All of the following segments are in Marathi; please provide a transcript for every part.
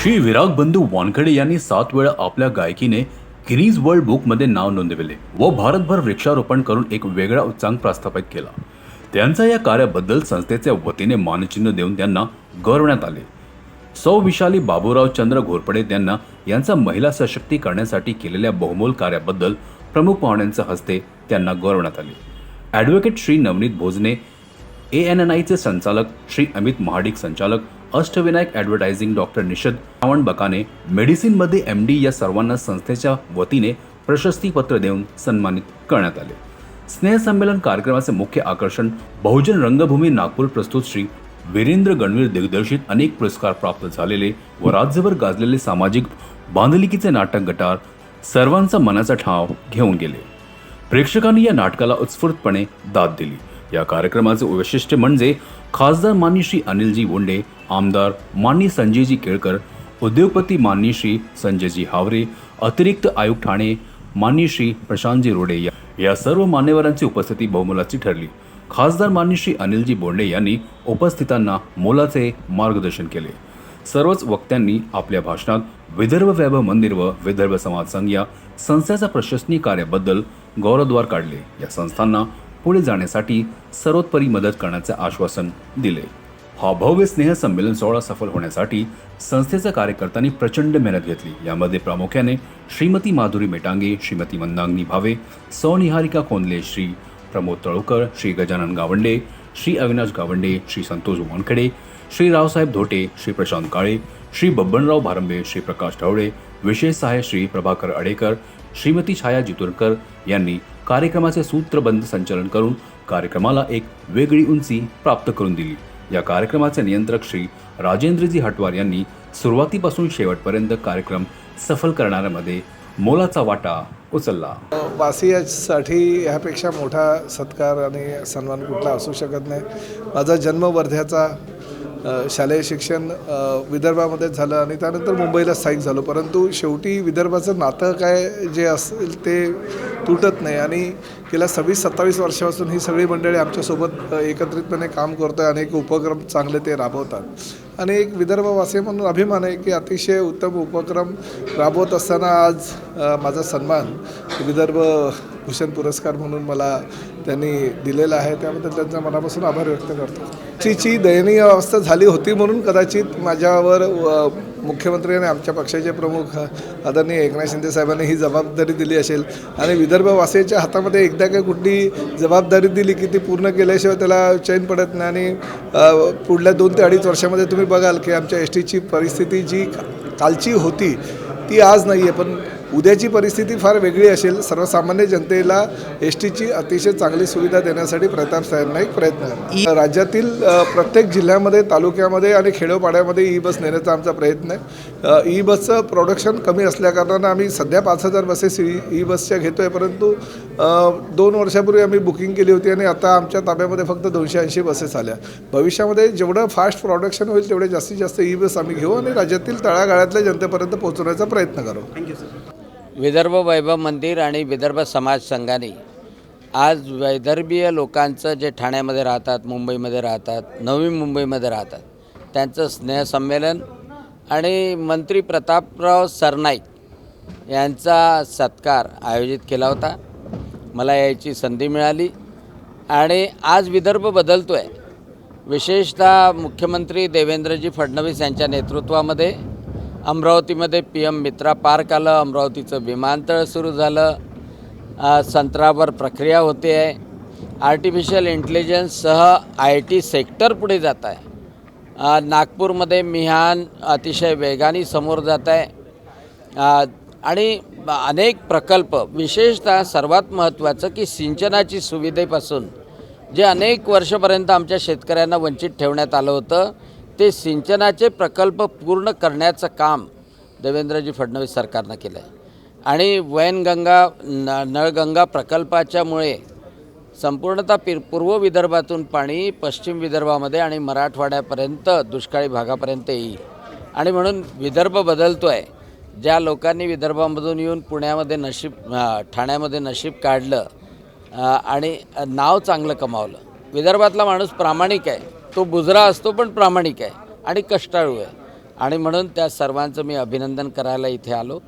श्री विराग बंधू वानखडे यांनी सात वेळा आपल्या गायकीने गिनीज वर्ल्ड बुकमध्ये नाव नोंदविले व भारतभर वृक्षारोपण करून एक वेगळा उच्चांक प्रस्थापित केला. त्यांच्या या कार्याबद्दल संस्थेच्या वतीने मानचिन्ह देऊन त्यांना गौरवण्यात आले. सौ विशाली बाबूराव चंद्र घोरपडे यांना यांचा महिला सशक्तीकरणासाठी केलेल्या बहुमोल कार्याबद्दल प्रमुख पाहुण्यांच्या हस्ते त्यांना गौरवण्यात आले. Advocate Shri Navneet Bhojane A N N आयचे संचालक श्री अमित महाडिक संचालक अष्टविनायक ॲडव्हर्टायझिंग डॉक्टर निषद श्रावण बकाने मेडिसिनमध्ये एम डी या सर्वांना संस्थेच्या वतीने प्रशस्तीपत्र देऊन सन्मानित करण्यात आले. स्नेहसंमेलन कार्यक्रमाचे मुख्य आकर्षण बहुजन रंगभूमी नागपूर प्रस्तुत श्री वीरेंद्र गणवीर दिग्दर्शित अनेक पुरस्कार प्राप्त झालेले व राज्यभर गाजलेले सामाजिक बांधलिकीचे नाटक गटार सर्वांचा मनाचा ठाव घेऊन गेले. प्रेक्षकांनी या नाटकाला उत्स्फूर्तपणे दाद दिली. या कार्यक्रमाचे वैशिष्ट्य म्हणजे खासदार मान्य श्री अनिलजी वोंडे आमदार माननीय संजयजी केळकर उद्योगपती माननीय श्री संजयजी हावरे अतिरिक्त आयुक्त ठाणे माननीय श्री प्रशांतजी रोडे या या सर्व मान्यवरांची उपस्थिती बहुमोलाची ठरली. खासदार माननीय श्री अनिलजी बोंडे यांनी उपस्थितांना मोलाचे मार्गदर्शन केले. सर्वच वक्त्यांनी आपल्या भाषणात विदर्भ वैभव मंदिर व विदर्भ समाज संघ या संस्थेच्या प्रशासनीय कार्याबद्दल गौरवद्वार काढले. या संस्थांना पुढे जाण्यासाठी सर्वोत्परी मदत करण्याचे आश्वासन दिले. हा भव्य स्नेह संमेलन सोहळा सफल होण्यासाठी संस्थेच्या कार्यकर्त्यांनी प्रचंड मेहनत घेतली. यामध्ये प्रामुख्याने श्रीमती माधुरी मेटांगे श्रीमती मंदांगनी भावे सौनिहारिका कोंदले श्री प्रमोद तळुकर श्री गजानन गावंडे श्री अविनाश गावंडे श्री संतोष वानखडे श्री रावसाहेब धोटे श्री प्रशांत काळे श्री बब्बनराव भारंबे श्री प्रकाश ढवळे विशेष सहाय्य श्री प्रभाकर अडेकर श्रीमती छाया जितुरकर यांनी कार्यक्रमाचे सूत्रबद्ध संचालन करून कार्यक्रमाला एक वेगळी उंची प्राप्त करून दिली. या कार्यक्रमाचे नियंत्रक श्री राजेंद्रजी हटवार यांनी सुरुवातीपासून शेवटपर्यंत कार्यक्रम सफल करणाऱ्यामध्ये मोलाचा वाटा उचलला. वासियासाठी ह्यापेक्षा मोठा सत्कार आणि सन्मान कुठला असू शकत नाही. माझा जन्म वर्ध्याचा शालेय शिक्षण विदर्भामध्ये विदर्भामध्येच झालं आणि त्यानंतर मुंबईला स्थायिक झालो. परंतु शेवटी विदर्भाचं नातं काय जे असेल ते तुटत नाही आणि गेल्या सव्वीस सत्तावीस वर्षापासून ही सगळी मंडळी आमच्यासोबत एकत्रितपणे काम करतो आहे अनेक उपक्रम चांगले ते राबवतात. आणि एक विदर्भवासी म्हणून अभिमान आहे की अतिशय उत्तम उपक्रम राबवत असताना आज माझा सन्मान विदर्भ भूषण पुरस्कार म्हणून मला त्यांनी दिलेला आहे. त्याबद्दल त्यांचा मनापासून आभार व्यक्त करतो. ची दयनीय अवस्था झाली होती म्हणून कदाचित माझ्यावर मुख्यमंत्री आणि आमच्या पक्षाचे प्रमुख आदरणीय एकनाथ शिंदे साहेबांनी ही जबाबदारी दिली असेल. आणि विदर्भवासियांच्या हातामध्ये एकदा काही कुठली जबाबदारी दिली की ती पूर्ण केल्याशिवाय त्याला चैन पडत नाही आणि पुढल्या दोन ते अडीच वर्षामध्ये तुम्ही बघाल की आमच्या एस टीची परिस्थिती जी कालची होती ती आज नाही आहे पण उद्याची परिस्थिती फार वेगळी असेल. सर्वसामान्य जनतेला एस टीची अतिशय चांगली सुविधा देण्यासाठी प्रताप साहेबांना एक प्रयत्न आहे. राज्यातील प्रत्येक जिल्ह्यामध्ये तालुक्यामध्ये आणि खेडोपाड्यामध्ये ई बस नेण्याचा आमचा प्रयत्न आहे. ई बसचं प्रोडक्शन कमी असल्याकारणानं आम्ही सध्या पाच हजार बसेस ई बसच्या घेतो आहे परंतु दोन वर्षापूर्वी आम्ही बुकिंग केली होती आणि आता आमच्या ताब्यामध्ये फक्त दोनशे ऐंशी बसेस आल्या. भविष्यामध्ये जेवढं फास्ट प्रोडक्शन होईल तेवढे जास्तीत जास्त ई बस आम्ही घेऊ आणि राज्यातील तळागाळातल्या जनतेपर्यंत पोहोचवण्याचा प्रयत्न करू. विदर्भ वैभव मंदिर आणि विदर्भ समाज संघाने आज वैदर्भीय लोकांचं जे ठाण्यामध्ये राहतात मुंबईमध्ये राहतात नवी मुंबईमध्ये राहतात त्यांचं स्नेहसंमेलन आणि मंत्री प्रतापराव सरनाईक यांचा सत्कार आयोजित केला होता. मला याची संधी मिळाली आणि आज विदर्भ बदलतो आहे विशेषतः मुख्यमंत्री देवेंद्रजी फडणवीस यांच्या नेतृत्वामध्ये अमरावतीमध्ये पी एम मित्रा पार्क आलं अमरावतीचं विमानतळ सुरू झालं. संत्रावर प्रक्रिया होते. आहे आर्टिफिशियल इंटेलिजन्ससह आय टी सेक्टर पुढे जात आहे. नागपूरमध्ये मिहान अतिशय वेगाने समोर जात आहे. आणि अनेक प्रकल्प विशेषतः सर्वात महत्त्वाचं की सिंचनाची सुविधेपासून जे अनेक वर्षपर्यंत आमच्या शेतकऱ्यांना वंचित ठेवण्यात आलं होतं ते सिंचनाचे प्रकल्प पूर्ण करण्याचं काम देवेंद्रजी फडणवीस सरकारनं केलं आहे आणि वैनगंगा न नळगंगा प्रकल्पाच्यामुळे संपूर्णतः पिर पूर्व विदर्भातून पाणी पश्चिम विदर्भामध्ये आणि मराठवाड्यापर्यंत दुष्काळी भागापर्यंत येईल. आणि म्हणून विदर्भ बदलतो आहे ज्या लोकांनी विदर्भामधून येऊन पुण्यामध्ये नशीब ठाण्यामध्ये नशीब काढलं आणि नाव चांगलं कमावलं. विदर्भातला माणूस प्रामाणिक आहे. तो बुजरा असतो पण प्रामाणिक आहे आणि कष्टाळू आहे. आणि म्हणून त्या सर्वांचं मी अभिनंदन करायला इथे आलो.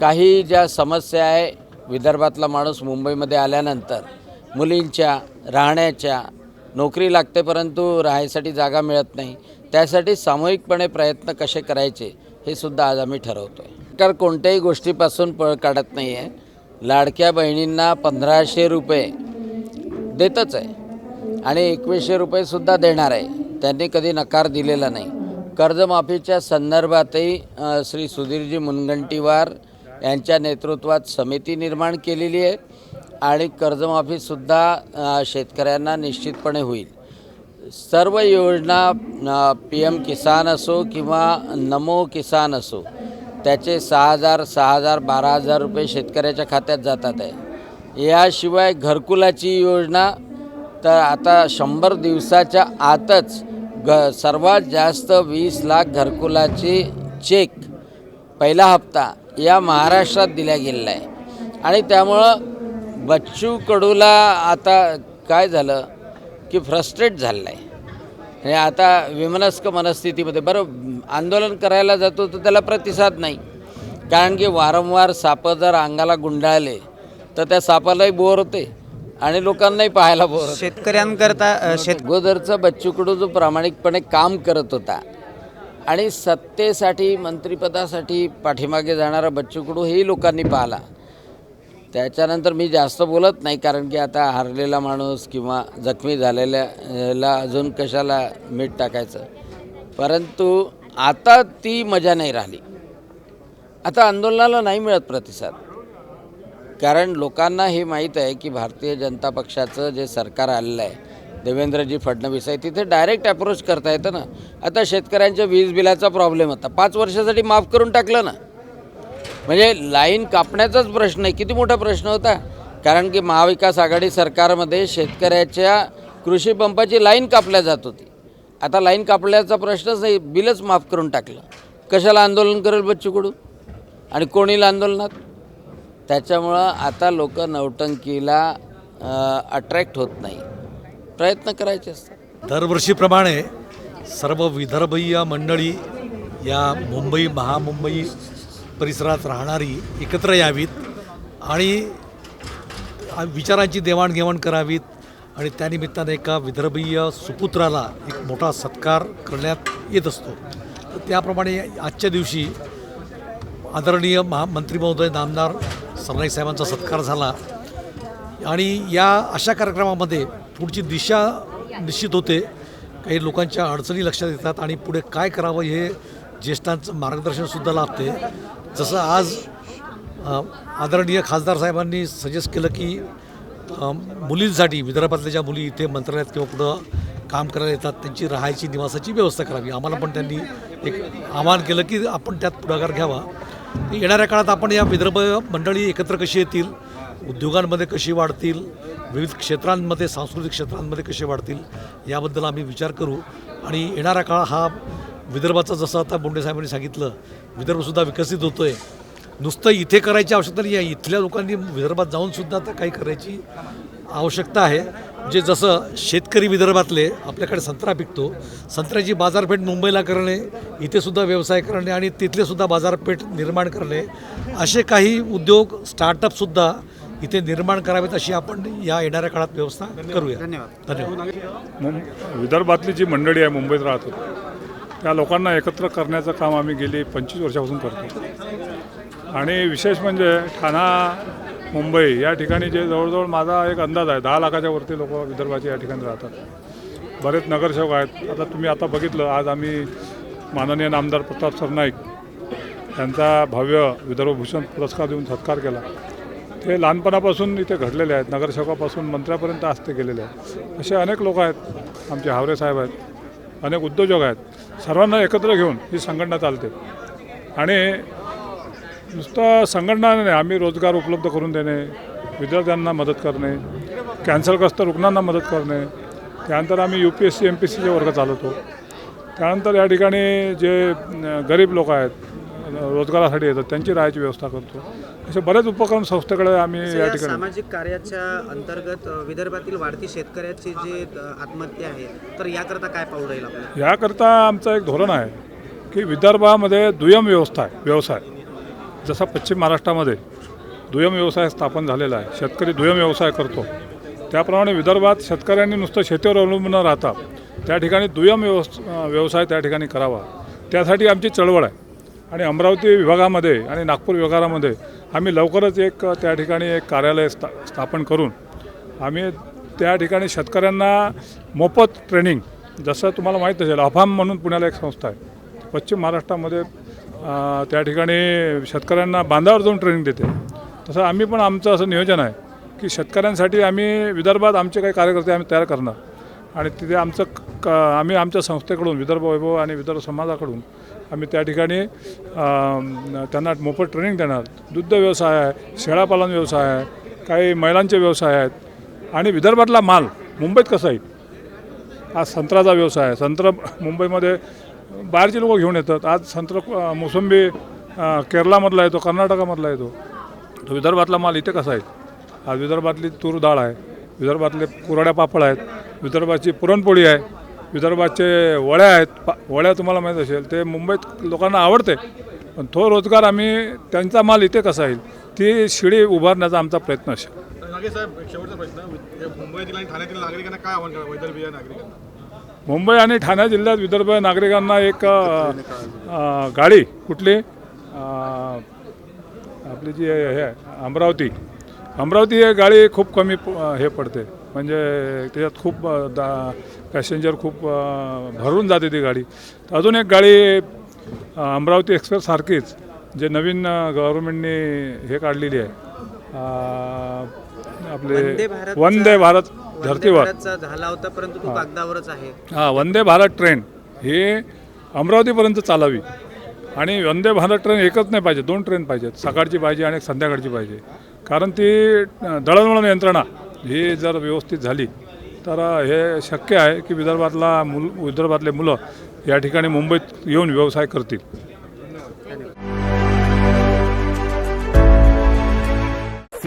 काही ज्या समस्या आहे विदर्भातला माणूस मुंबईमध्ये आल्यानंतर मुलींच्या राहण्याच्या नोकरी लागते परंतु राहायसाठी जागा मिळत नाही त्यासाठी सामूहिकपणे प्रयत्न कसे करायचे हे सुद्धा आज आम्ही ठरवतो आहे सरकार कोणत्याही गोष्टीपासून पळ काढत नाही आहे लाडक्या बहिणींना पंधराशे रुपये देतच आहे. आणि एकवीसशे रुपयेसुद्धा देणार आहे. त्यांनी कधी नकार दिलेला नाही. कर्जमाफीच्या संदर्भातही श्री सुधीरजी मुनगंटीवार यांच्या नेतृत्वात समिती निर्माण केलेली आहे आणि कर्जमाफीसुद्धा शेतकऱ्यांना निश्चितपणे होईल. सर्व योजना पी एम किसान असो किंवा नमो किसान असो त्याचे सहा हजार सहा हजार बारा हजार रुपये शेतकऱ्याच्या खात्यात जातात आहे. याशिवाय घरकुलाची योजना तर आता शंभर दिवसाच्या आतच ग सर्वात जास्त वीस लाख घरकुलाचे चेक पहिला हप्ता या महाराष्ट्रात दिला गेलेला आहे. आणि त्यामुळं बच्चू कडूला आता काय झालं की फ्रस्ट्रेट झालेलं आहे. हे आता विमनस्क मनस्थितीमध्ये बरं आंदोलन करायला जातो तर त्याला प्रतिसाद नाही. कारण की वारंवार सापं जर अंगाला गुंडाळले तर त्या सापालाही बोर होते. आणि लोकांनाही पाहायला बोर होते. शेतकऱ्यांकरता शेत अगोदरचा बच्चू कडू जो प्रामाणिकपणे काम करत होता आणि सत्तेसाठी मंत्रिपदासाठी पाठीमागे जाणारा बच्चू कडू हेही लोकांनी पाहिला. त्याच्यानंतर मी जास्त बोलत नाही कारण की आता हारलेला माणूस किंवा जखमी झालेल्याला अजून कशाला मीठ टाकायचं? परंतु आता ती मजा नाही राहिली. आता आंदोलनाला नाही मिळत प्रतिसाद. कारण लोकांना हे माहीत आहे की भारतीय जनता पक्षाचं जे सरकार आलेलं आहे देवेंद्रजी फडणवीस आहे तिथे डायरेक्ट अप्रोच करता येतं ना. आता शेतकऱ्यांच्या वीज बिलाचा प्रॉब्लेम होता पाच वर्षासाठी माफ करून टाकलं ना. म्हणजे लाईन कापण्याचाच प्रश्न आहे. किती मोठा प्रश्न होता? कारण की महाविकास आघाडी सरकारमध्ये शेतकऱ्याच्या कृषी पंपाची लाईन कापल्या जात होती. आता लाईन कापल्याचा प्रश्नच नाही. बिलच माफ करून टाकलं. कशाला आंदोलन करेल बच्चू कडू? आणि कोणील आंदोलनात? त्याच्यामुळं आता लोक नौटंकीला अट्रॅक्ट होत नाही. प्रयत्न करायचे असतात. दरवर्षीप्रमाणे सर्व विदर्भीय मंडळी या मुंबई महामुंबई परिसरात राहणारी एकत्र यावीत आणि विचारांची देवाणघेवाण करावीत आणि त्यानिमित्तानं एका विदर्भीय सुपुत्राला एक मोठा सत्कार करण्यात येत असतो. तर त्याप्रमाणे आजच्या दिवशी आदरणीय महा मंत्री महोदय नामदार सरनाईक साहेबांचा सत्कार झाला. आणि या अशा कार्यक्रमामध्ये पुढची दिशा निश्चित होते. काही लोकांच्या अडचणी लक्षात येतात आणि पुढे काय करावं हे ज्येष्ठांचं मार्गदर्शनसुद्धा लाभते. जसं आज आदरणीय खासदार साहेबांनी सजेस्ट केलं की मुलींसाठी विदर्भातल्या ज्या मुली इथे मंत्रालयात किंवा कुठं काम करायला येतात त्यांची राहायची निवासाची व्यवस्था करावी. आम्हाला पण त्यांनी एक आवाहन केलं की आपण त्यात पुढाकार घ्यावा. येणाऱ्या काळात आपण या विदर्भ मंडळी एकत्र कशी येतील उद्योगांमध्ये कशी वाढतील विविध क्षेत्रांमध्ये सांस्कृतिक क्षेत्रांमध्ये कसे वाढतील याबद्दल आम्ही विचार करू. आणि येणारा काळ हा विदर्भाचा जसं आता बोंडे साहेबांनी सांगितलं विदर्भसुद्धा विकसित होतो आहे नुसतं इथे करायची आवश्यकता नाही आहे इथल्या लोकांनी विदर्भात जाऊनसुद्धा आता काही करायची आवश्यकता आहे. म्हणजे जसं शेतकरी विदर्भातले आपल्याकडे संत्रा पिकतो संत्र्याची बाजारपेठ मुंबईला करणे इथे सुद्धा व्यवसाय करणे आणि तिथले सुद्धा बाजारपेठ निर्माण करणे असे काही उद्योग स्टार्टअपसुद्धा इथे निर्माण करावेत अशी आपण या येणाऱ्या काळात व्यवस्था करूया. धन्यवाद. धन्यवाद. मुं विदर्भातली जी मंडळी आहे मुंबईत राहतो त्या लोकांना एकत्र करण्याचं काम आम्ही गेली पंचवीस वर्षापासून करतो. आणि विशेष म्हणजे ठाणा मुंबई या ठिकाणी जे जवळजवळ माझा एक अंदाज आहे दहा लाखाच्या वरती लोक विदर्भाचे या ठिकाणी राहतात. बरेच नगरसेवक आहेत. आता तुम्ही आता बघितलं आज आम्ही माननीय नामदार प्रताप सरनाईक यांचा भव्य विदर्भभूषण पुरस्कार देऊन सत्कार केला. ते लहानपणापासून इथे घडलेले आहेत नगरसेवकापासून मंत्र्यापर्यंत आज ते गेलेले आहेत. असे अनेक लोक आहेत आमचे हावरे साहेब आहेत अनेक उद्योजक आहेत. सर्वांना एकत्र घेऊन ही संघटना चालते. आणि नुसतं संघटना नाही आम्ही रोजगार उपलब्ध करून देणे विद्यार्थ्यांना मदत करणे कॅन्सरग्रस्त रुग्णांना मदत करणे त्यानंतर आम्ही U P S C M P सीचे वर्ग चालवतो. त्यानंतर या ठिकाणी जे गरीब लोक आहेत रोजगारासाठी येतात त्यांची राहायची व्यवस्था करतो. असे बरेच उपक्रम संस्थेकडे आम्ही या ठिकाणी सामाजिक कार्याच्या अंतर्गत विदर्भातील वाढती शेतकऱ्याची जे आत्महत्या आहे तर याकरता काय पाऊल राहील याकरता आमचं एक धोरण आहे की विदर्भामध्ये दुय्यम व्यवस्था आहे व्यवसाय. जसा पश्चिम महाराष्ट्रामध्ये दुय्यम व्यवसाय स्थापन झालेला आहे शेतकरी दुय्यम व्यवसाय करतो त्याप्रमाणे विदर्भात शेतकऱ्यांनी नुसतं शेतीवर अवलंबून न राहता त्या ठिकाणी दुय्यम व्यवस् व्यवसाय त्या ठिकाणी करावा. त्यासाठी आमची चळवळ आहे. आणि अमरावती विभागामध्ये आणि नागपूर विभागामध्ये आम्ही लवकरच एक त्या ठिकाणी एक कार्यालय स्था स्थापन करून आम्ही त्या ठिकाणी शेतकऱ्यांना मोफत ट्रेनिंग जसं तुम्हाला माहीत असेल अफाम म्हणून पुण्याला एक संस्था आहे. पश्चिम महाराष्ट्रामध्ये त्या ठिकाणी शेतकऱ्यांना बांधावर जाऊन ट्रेनिंग देते. तसं आम्ही पण आमचं असं नियोजन आहे की शेतकऱ्यांसाठी आम्ही विदर्भात आमचे काही कार्यकर्ते आम्ही तयार करणार. आणि तिथे आमचं क आम्ही आमच्या संस्थेकडून विदर्भ वैभव आणि विदर्भ समाजाकडून आम्ही त्या ठिकाणी त्यांना मोफत ट्रेनिंग देणार. दुग्ध व्यवसाय आहे शेळापालन व्यवसाय आहे काही महिलांचे व्यवसाय आहेत. आणि विदर्भातला माल मुंबईत कसा येईल? आज संत्राचा व्यवसाय आहे. संत्र मुंबईमध्ये बाहेरचे लोक घेऊन येतात. आज संत्र मोसंबी केरलामधला केरळामधला येतो कर्नाटकामधला येतो. तो विदर्भातला माल इथे कसा आहे? आज विदर्भातली तूर डाळ आहे विदर्भातले कुरड्या पापड आहेत विदर्भाची पुरणपोळी आहे विदर्भाचे वड्या आहेत. पा वड्या तुम्हाला माहीत असेल ते मुंबईत लोकांना आवडते पण तो रोजगार आम्ही त्यांचा माल इथे कसा येईल ती शिडी उभारण्याचा आमचा प्रयत्न असेल. साहेब शेवटचा प्रश्न मुंबईतील आणि ठाण्यातील नागरिकांना काय आव्हान करा नागरिकांना. मुंबई आणि ठाणे जिल्ह्यात विदर्भ नागरिकांना एक गाडी कुठली? आपली जी आहे हे अमरावती. अमरावती ही गाडी खूप कमी हे पडते. म्हणजे त्याच्यात खूप दा पॅसेंजर खूप भरून जाते ती गाडी. तर अजून एक गाडी अमरावती एक्सप्रेससारखीच जे नवीन गव्हर्नमेंटने हे काढलेली आहे. आपले वंदे भारत धर्तीवर भारतचा झाला होता परंतु तो कागदावरच आहे. हां वंदे भारत ट्रेन हे अमरावतीपर्यंत चालावी. आणि वंदे भारत ट्रेन एकच नाही पाहिजे दोन ट्रेन पाहिजेत सकाळची पाहिजे आणि एक संध्याकाळची पाहिजे. कारण ती दळणवळण यंत्रणा ही जर व्यवस्थित झाली तर हे शक्य आहे की विदर्भातला मुल विदर्भातले मुलं या ठिकाणी मुंबईत येऊन व्यवसाय करतील.